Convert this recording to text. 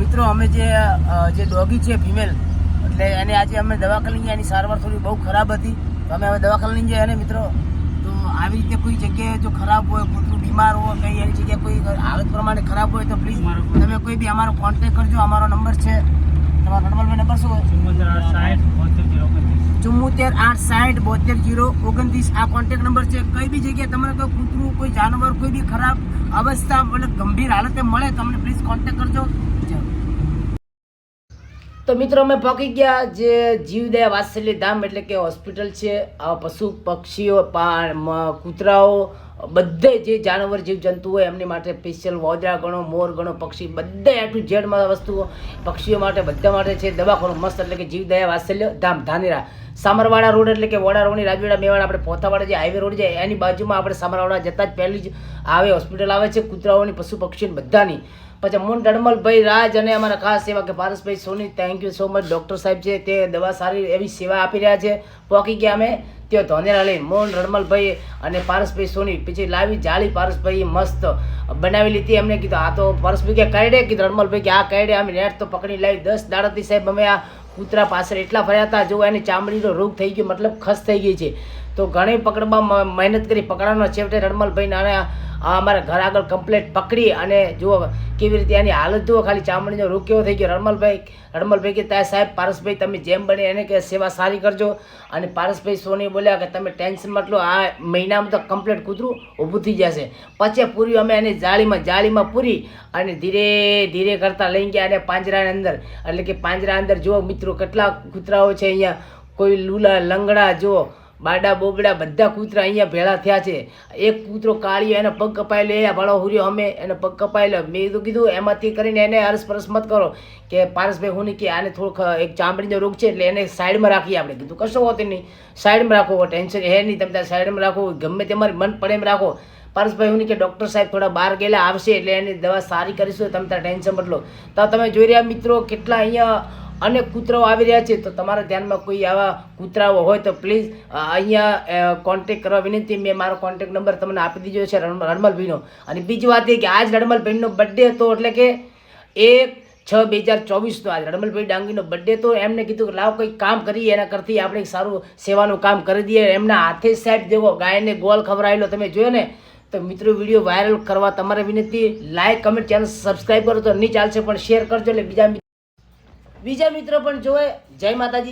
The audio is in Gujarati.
મિત્રો અમે જે જે ડોગી છે ફિમેલ એટલે એને આજે અમે દવાખાને એની સારવાર થોડી બહુ ખરાબ હતી. તો અમે હવે દવાખાને જઈએ એને મિત્રો? તો આવી રીતે કોઈ જગ્યાએ જો ખરાબ હોય કૂતરું બીમાર હોય કંઈ એની જગ્યાએ કોઈ હાલત પ્રમાણે ખરાબ હોય તો પ્લીઝ તમે કોઈ બી અમારો કોન્ટેક કરજો. અમારો નંબર છે તમારો નંબર નંબર શું ચુમ્મોતેર આઠ સાઠ બોતેર જીરો ઓગણત્રીસ. આ કોન્ટેક નંબર છે. કઈ બી જગ્યાએ તમારે કોઈ કૂતરું કોઈ જાનવર કોઈ બી ખરાબ અવસ્થા મતલબ ગંભીર હાલતે મળે તમને પ્લીઝ કોન્ટેક કરજો. તો મિત્રો, અમે પહોંચી ગયા જે જીવદયા વાત્સલ્ય ધામ એટલે કે હોસ્પિટલ છે. પશુ પક્ષીઓ પાણ કૂતરાઓ, બધે જે જાનવર, જીવજંતુ હોય, એમની માટે સ્પેશિયલ વોદરા ગણો મોર ગણો પક્ષી, બધે આટલું ઝેડમાં વસ્તુઓ પક્ષીઓ માટે, બધા માટે છે. દવાખાનું મસ્ત એટલે કે જીવદયા વાત્સલ્ય ધામ, ધાનેરા. સામરવાડા રોડ એટલે કે વડા રોડની રાજવાડા મેવાડા આપણે પોથાવાડા જે હાઈવે રોડ છે, એની બાજુમાં આપણે સામરવાડા જતાં જ પહેલી જ આવે હોસ્પિટલ આવે છે, કૂતરાઓની, પશુ પક્ષીઓની બધાની. પછી મુન ડડમલભાઈ રાજ અને અમારા ખાસ સેવા કે Parasbhai Soni thank you so much doctor સાહેબ છે, તે દવા સારી એવી સેવા આપી રહ્યા છે. પહોંચી ગયા અમે, તે ધોનેરા લઈ મોહન રણમલભાઈ અને પારસભાઈ સોની, પછી લાવી જાળી પારસભાઈ મસ્ત બનાવી લીધી એમને કીધું, આ તો પારસભાઈ કે કરડે કીધું રણમલભાઈ કે આ કરડે અમે નેટ તો પકડી લાવી દસ દાડાથી સાહેબ, અમે આ કૂતરા પાછળ એટલા ફર્યા હતા. જો એની ચામડીનો રોગ થઈ ગયો, મતલબ ખસ થઈ ગઈ છે. તો ઘણી પકડમાં મહેનત કરી, પકડવાનો છેવટે રણમલભાઈ અને આ અમારા ઘર આગળ કમ્પ્લેટ પકડી અને જુઓ કેવી રીતે એની હાલત જુઓ. ખાલી ચામડીનો રોગ થઈ ગયો? રણમલભાઈ રણમલભાઈ કે ત્યાં સાહેબ, પારસભાઈ, તમે જેમ બને એને કે સેવા સારી કરજો. અને પારસભાઈ સોની બોલ્યા કે તમે ટેન્શન મતલો આ મહિનામાં તો કમ્પ્લેટ કૂતરું ઊભું થઈ જશે. પછી પૂરી અમે એને જાળીમાં જાળીમાં પૂરી અને ધીરે ધીરે કરતાં લઈ ગયા અને પાંજરાની અંદર. એટલે કે પાંજરા અંદર જુઓ મિત્રો, કેટલા કૂતરાઓ છે અહીંયા. કોઈ લૂલા, લંગડા, જુઓ. બાડા બોબડા બધા કૂતરા અહીંયા ભેળા થયા છે. એક કૂતરો કાળિયો, એને પગ કપાઈ લે ભાડો હુર્યો અમે એને પગ કપાઈ લે. મેં તો કીધું, એમાંથી કરીને એને અરસપરસ મત કરો. કે પારસભાઈ, હું નહીં કે, આને થોડોક એક ચામડીનો રોગ છે એટલે એને સાઈડમાં રાખીએ આપણે. કીધું, કશો હોતી નહીં, સાઈડમાં રાખો ટેન્શન હે નહીં, તમે ત્યાં સાઈડમાં રાખો, ગમે તમારી મન પડે એમ રાખો. પારસભાઈ, હું કે, ડૉક્ટર સાહેબ થોડા બહાર ગયેલા, આવશે એટલે એની દવા સારી કરીશું, તમે ત્યાં ટેન્શન બદલો તો તમે જોઈ રહ્યા મિત્રો, કેટલા અહીંયા અનેક કૂતરાઓ આવી રહ્યા છે, તો તમારા ધ્યાનમાં કોઈ આવા કૂતરાઓ હોય તો પ્લીઝ અહીંયા કોન્ટેક કરવા વિનંતી. મેં મારો કોન્ટેક નંબર તમને આપી દીધો છે રણમલ રણમલભાઈનો અને બીજી વાત એ કે આજ રણમલભાઈનો બર્થડે હતો, એટલે કે એક છ બે હજાર ચોવીસનો આજ રણમલભાઈ ડાંગીનો બર્થડે તો એમને કીધું કે લાવ કંઈક કામ કરીએ, એના કરતી આપણે સારું સેવાનું કામ કરી દઈએ. એમના હાથે સાહેબ જેવો ગાયને ગોલ ખવડાવેલો, તમે જોયો ને? તો મિત્રો, વીડિયો વાયરલ કરવા તમારે વિનંતી. લાઇક કમેન્ટ ચેનલ સબસ્ક્રાઈબ કરો તો નહીં ચાલશે, પણ શેર કરજો, એટલે બીજા બીજા મિત્રો પણ જોવે. જય માતાજી.